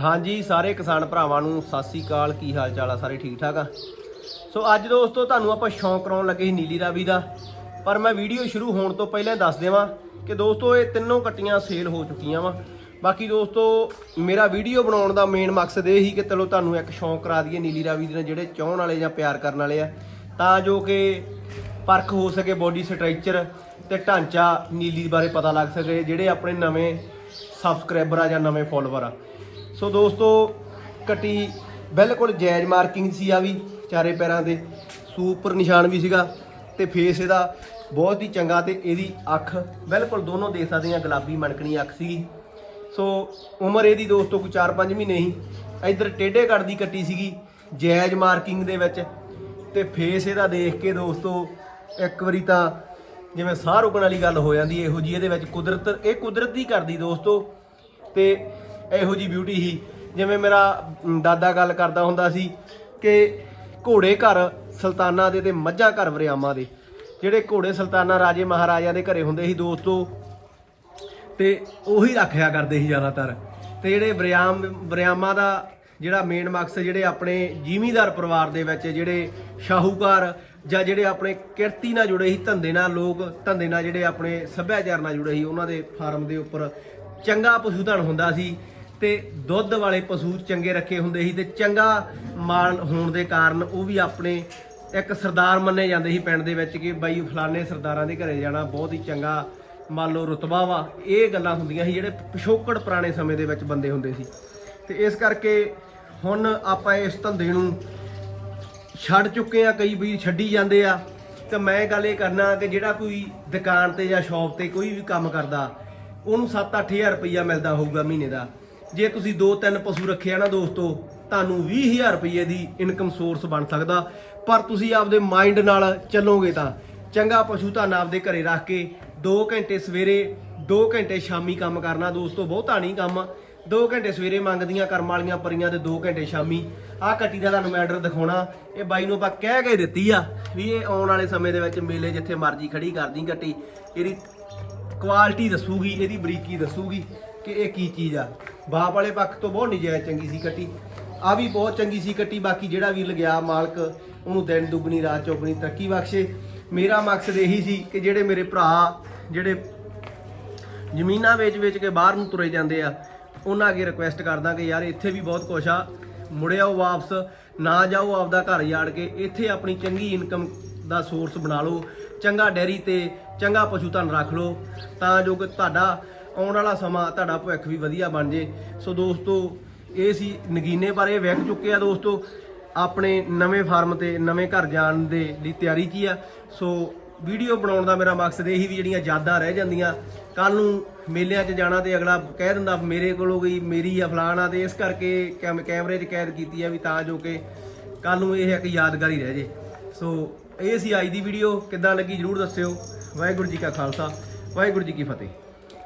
ਹਾਂਜੀ, ਸਾਰੇ ਕਿਸਾਨ ਭਰਾਵਾਂ ਨੂੰ ਸਤਿ ਸ੍ਰੀ ਅਕਾਲ। ਕੀ ਹਾਲ ਚਾਲ ਆ ਸਾਰੇ? ਠੀਕ ਠਾਕ ਆ? ਸੋ ਅੱਜ ਦੋਸਤੋ, ਤੁਹਾਨੂੰ ਆਪਾਂ ਸ਼ੌਂਕ ਕਰਾਉਣ ਲੱਗੇ ਸੀ ਨੀਲੀ ਰਾਵੀ ਦਾ। ਪਰ ਮੈਂ ਵੀਡੀਓ ਸ਼ੁਰੂ ਹੋਣ ਤੋਂ ਪਹਿਲਾਂ ਦੱਸ ਦੇਵਾਂ ਕਿ ਦੋਸਤੋ, ਇਹ ਤਿੰਨੋਂ ਕੱਟੀਆਂ ਸੇਲ ਹੋ ਚੁੱਕੀਆਂ ਵਾ। ਬਾਕੀ ਦੋਸਤੋ, ਮੇਰਾ ਵੀਡੀਓ ਬਣਾਉਣ ਦਾ ਮੇਨ ਮਕਸਦ ਇਹ ਸੀ ਕਿ ਚਲੋ ਤੁਹਾਨੂੰ ਇੱਕ ਸ਼ੌਂਕ ਕਰਾ ਦਈਏ ਨੀਲੀ ਰਾਵੀ ਦੇ ਨਾਲ, ਜਿਹੜੇ ਚਾਹਣ ਵਾਲੇ ਜਾਂ ਪਿਆਰ ਕਰਨ ਵਾਲੇ ਆ। ਤਾਂ ਜੋ ਕਿ ਪਰਖ ਹੋ ਸਕੇ ਬੋਡੀ ਸਟਰਕਚਰ ਤੇ ਢਾਂਚਾ ਨੀਲੀ ਬਾਰੇ ਪਤਾ ਲੱਗ ਸਕੇ, ਜਿਹੜੇ ਆਪਣੇ ਨਵੇਂ ਸਬਸਕ੍ਰਾਈਬਰ ਆ ਜਾਂ ਨਵੇਂ ਫੋਲੋਵਰ ਆ। ਸੋ ਦੋਸਤੋ ਕਟੀ ਬਿਲਕੁਲ ਜਾਇਜ਼ ਮਾਰਕਿੰਗ ਸੀ ਆ ਵੀ, ਚਾਰੇ ਪੈਰਾਂ ਦੇ ਸੂਪਰ ਨਿਸ਼ਾਨ ਵੀ ਸੀਗਾ ਤੇ ਫੇਸ ਇਹਦਾ ਬਹੁਤ ਹੀ ਚੰਗਾ ਤੇ ਇਹਦੀ ਅੱਖ ਬਿਲਕੁਲ ਦੋਨੋਂ ਦੇਖ ਸਕਦੇ ਆ ਗੁਲਾਬੀ ਮਣਕਣੀ ਅੱਖ ਸੀਗੀ। ਸੋ ਉਮਰ ਇਹਦੀ ਦੋਸਤੋ ਕੋਈ 4-5 ਮਹੀਨੇ ਸੀ। ਇੱਧਰ ਟੇਢੇ ਕੱਟ ਦੀ ਕੱਟੀ ਸੀਗੀ ਜਾਇਜ਼ ਮਾਰਕਿੰਗ ਦੇ ਵਿੱਚ। ਤੇ ਫੇਸ ਇਹਦਾ ਦੇਖ ਕੇ ਦੋਸਤੋ, ਇੱਕ ਵਾਰੀ ਤਾਂ ਜਿਵੇਂ ਸਾਹ ਰੁਕਣ ਵਾਲੀ ਗੱਲ ਹੋ ਜਾਂਦੀ ਇਹੋ ਜੀ ਇਹਦੇ ਵਿੱਚ ਕੁਦਰਤ, ਇਹ ਕੁਦਰਤ ਦੀ ਕਰਦੀ ਦੋਸਤੋ। ਤੇ ਇਹੋ ਜੀ ਬਿਊਟੀ ਸੀ। ਜਿਵੇਂ ਮੇਰਾ ਦਾਦਾ ਗੱਲ ਕਰਦਾ ਹੁੰਦਾ ਸੀ ਕਿ ਘੋੜੇ ਘਰ ਸੁਲਤਾਨਾਂ ਦੇ ਤੇ ਮੱਝਾਂ ਘਰ ਵਰਿਆਮਾਂ ਦੇ। ਜਿਹੜੇ ਘੋੜੇ ਸੁਲਤਾਨਾਂ ਰਾਜੇ ਮਹਾਰਾਜਿਆਂ ਦੇ ਘਰੇ ਹੁੰਦੇ ਸੀ ਦੋਸਤੋ, ਤੇ ਉਹੀ ਰੱਖਿਆ ਕਰਦੇ ਸੀ ਜ਼ਿਆਦਾਤਰ। ਤੇ ਜਿਹੜੇ ਵਰਿਆਮ ਬਰਿਆਮਾ ਦਾ ਜਿਹੜਾ ਮੇਨ ਮਕਸਦ ਜਿਹੜੇ ਆਪਣੇ ਜ਼ਿਮੀਂਦਾਰ ਪਰਿਵਾਰ ਦੇ ਵਿੱਚ ਜਿਹੜੇ ਸ਼ਾਹੂਕਾਰ ਜਾਂ ਜਿਹੜੇ ਆਪਣੇ ਕਿਰਤੀ ਨਾਲ ਜੁੜੇ ਸੀ, ਧੰਦੇ ਨਾਲ ਲੋਕ, ਧੰਦੇ ਨਾਲ ਜਿਹੜੇ ਆਪਣੇ ਸੱਭਿਆਚਾਰ ਨਾਲ ਜੁੜੇ ਸੀ, ਉਹਨਾਂ ਦੇ ਫਾਰਮ ਦੇ ਉੱਪਰ ਚੰਗਾ ਪਸ਼ੂਧਨ ਹੁੰਦਾ ਸੀ। ਤੇ ਦੁੱਧ ਵਾਲੇ ਪਸ਼ੂ ਚੰਗੇ ਰੱਖੇ ਹੁੰਦੇ ਸੀ ਤੇ ਚੰਗਾ ਮਾਲ ਹੋਣ ਦੇ ਕਾਰਨ ਉਹ ਵੀ ਆਪਣੇ ਇੱਕ ਸਰਦਾਰ ਮੰਨੇ ਜਾਂਦੇ ਸੀ ਪਿੰਡ ਦੇ ਵਿੱਚ ਕਿ ਬਾਈ ਫਲਾਣੇ ਸਰਦਾਰਾਂ ਦੇ ਘਰੇ ਜਾਣਾ ਬਹੁਤ ਹੀ ਚੰਗਾ, ਮੰਨ ਲਓ ਰੁਤਬਾ ਵਾ। ਇਹ ਗੱਲਾਂ ਹੁੰਦੀਆਂ ਸੀ ਜਿਹੜੇ ਪਿਛੋਕੜ ਪੁਰਾਣੇ ਸਮੇਂ ਦੇ ਵਿੱਚ ਬੰਦੇ ਹੁੰਦੇ ਸੀ। ਤੇ ਇਸ ਕਰਕੇ ਹੁਣ ਆਪਾਂ ਇਸ ਧੰਦੇ ਨੂੰ ਛੱਡ ਚੁੱਕੇ ਆ, ਕਈ ਵੀਰ ਛੱਡੀ ਜਾਂਦੇ ਆ। ਤੇ ਮੈਂ ਗੱਲ ਇਹ ਕਰਨਾ ਕਿ ਜਿਹੜਾ ਕੋਈ ਦੁਕਾਨ ਤੇ ਜਾਂ ਸ਼ਾਪ ਤੇ ਕੋਈ ਵੀ ਕੰਮ ਕਰਦਾ, ਉਹਨੂੰ 7-8000 ਰੁਪਈਆ ਮਿਲਦਾ ਹੋਊਗਾ ਮਹੀਨੇ ਦਾ। ਜੇ ਤੁਸੀਂ 2-3 ਪਸ਼ੂ ਰੱਖਿਆ ਨਾ ਦੋਸਤੋ, ਤੁਹਾਨੂੰ 20000 ਰੁਪਏ ਦੀ ਇਨਕਮ ਸੋਰਸ ਬਣ ਸਕਦਾ। ਪਰ ਤੁਸੀਂ ਆਪਦੇ ਮਾਈਂਡ ਨਾਲ ਚੱਲੋਗੇ ਤਾਂ। ਚੰਗਾ ਪਸ਼ੂ ਧਨ ਆਪਦੇ ਘਰੇ ਰੱਖ ਕੇ 2 ਘੰਟੇ ਸਵੇਰੇ 2 ਘੰਟੇ ਸ਼ਾਮੀ ਕੰਮ ਕਰਨਾ ਦੋਸਤੋ, ਬਹੁਤਾ ਨਹੀਂ ਕੰਮ। 2 ਘੰਟੇ ਸਵੇਰੇ ਮੰਗਦੀਆਂ, ਕਰਮ ਵਾਲੀਆਂ ਪਰੀਆਂ ਤੇ 2 ਘੰਟੇ ਸ਼ਾਮੀ। ਆਹ ਕੱਟੀ ਦਾ ਤੁਹਾਨੂੰ ਮੈਂ ਆਰਡਰ ਦਿਖਾਉਣਾ। ਇਹ ਬਾਈ ਨੂੰ ਆਪਾਂ ਕਹਿ ਕੇ ਦਿੱਤੀ ਆ ਵੀ ਇਹ ਆਉਣ ਵਾਲੇ ਸਮੇਂ ਦੇ ਵਿੱਚ ਮੇਲੇ ਜਿੱਥੇ ਮਰਜ਼ੀ ਖੜੀ ਕਰਦੀ ਕੱਟੀ, ਇਹਦੀ ਕੁਆਲਿਟੀ ਦੱਸੂਗੀ, ਇਹਦੀ ਬਰੀਕੀ ਦੱਸੂਗੀ ਕਿ ਇਹ ਕੀ ਚੀਜ਼ ਆ। ਬਾਪ ਵਾਲੇ ਪੱਖ ਤੋਂ ਬਹੁਤ ਨਜਾਇਜ਼ ਚੰਗੀ ਸੀ ਕੱਟੀ। ਆ ਵੀ ਬਹੁਤ ਚੰਗੀ ਸੀ ਕੱਟੀ, ਬਾਕੀ ਜਿਹੜਾ ਵੀ ਲਗਿਆ ਮਾਲਕ, ਉਹਨੂੰ ਦਿਨ ਦੁੱਗਣੀ, ਰਾਤ ਚੌਗਣੀ ਤਰੱਕੀ ਬਖਸ਼ੇ। ਮੇਰਾ ਮਕਸਦ ਇਹੀ ਸੀ ਕਿ ਜਿਹੜੇ ਮੇਰੇ ਭਰਾ, ਜਿਹੜੇ ਜ਼ਮੀਨਾਂ ਵੇਚ-ਵੇਚ ਕੇ ਬਾਹਰ ਨੂੰ ਤੁਰੇ ਜਾਂਦੇ ਆ, ਉਹਨਾਂ ਅੱਗੇ ਰਿਕੁਐਸਟ ਕਰਦਾ ਕਿ ਯਾਰ ਇੱਥੇ ਵੀ ਬਹੁਤ ਕੁਛ ਆ ਮੁੜਿਆਓ ਵਾਪਸ, ਨਾ ਜਾਓ ਆਪਦਾ ਘਰ ਜਾੜ ਕੇ, ਇੱਥੇ ਆਪਣੀ ਚੰਗੀ ਇਨਕਮ ਦਾ ਸੋਰਸ ਬਣਾ ਲਓ, ਚੰਗਾ ਡੈਰੀ ਤੇ ਚੰਗਾ ਪਸ਼ੂ ਧਨ ਰੱਖ ਲਓ, ਤਾਂ ਜੋ ਕਿ ਤੁਹਾਡਾ ਆਉਣ ਵਾਲਾ ਸਮਾਂ ਤੁਹਾਡਾ ਭਵਿੱਖ ਵੀ ਵਧੀਆ ਬਣ ਜੇ। ਸੋ ਦੋਸਤੋ, ਇਹ ਸੀ ਨਗੀਨੇ ਬਾਰੇ ਵਿਕ ਚੁੱਕੇ ਆ ਦੋਸਤੋ। ਆਪਣੇ ਨਵੇਂ ਫਾਰਮ ਤੇ, ਨਵੇਂ ਘਰ ਜਾਣ ਦੇ ਲਈ ਤਿਆਰੀ ਕੀ ਆ। ਸੋ ਵੀਡੀਓ ਬਣਾਉਣ ਦਾ ਮੇਰਾ ਮਕਸਦ ਇਹੀ ਵੀ ਜਿਹੜੀਆਂ ਯਾਦਾਂ ਰਹਿ ਜਾਂਦੀਆਂ। ਕੱਲ ਨੂੰ ਮੇਲਿਆਂ 'ਚ ਜਾਣਾ ਤੇ ਅਗਲਾ ਕਹਿ ਦਿੰਦਾ, ਮੇਰੇ ਕੋਲੋਂ ਗਈ ਮੇਰੀ ਆ ਫਲਾਣਾ ਤੇ ਇਸ ਕਰਕੇ ਕੈਮ- ਕੈਮਰੇ 'ਚ ਕੈਦ ਕੀਤੀ ਆ ਵੀ ਤਾਂ ਜੋ ਕਿ ਕੱਲ ਨੂੰ ਇਹ ਇੱਕ ਯਾਦਗਾਰੀ ਰਹਿ ਜੇ। ਸੋ ਇਹ ਸੀ ਅੱਜ ਦੀ ਵੀਡੀਓ। ਕਿੱਦਾਂ ਲੱਗੀ ਜਰੂਰ ਦੱਸਿਓ। ਵਾਹਿਗੁਰੂ ਜੀ ਕਾ ਖਾਲਸਾ, ਵਾਹਿਗੁਰੂ ਜੀ ਕੀ ਫਤਿਹ।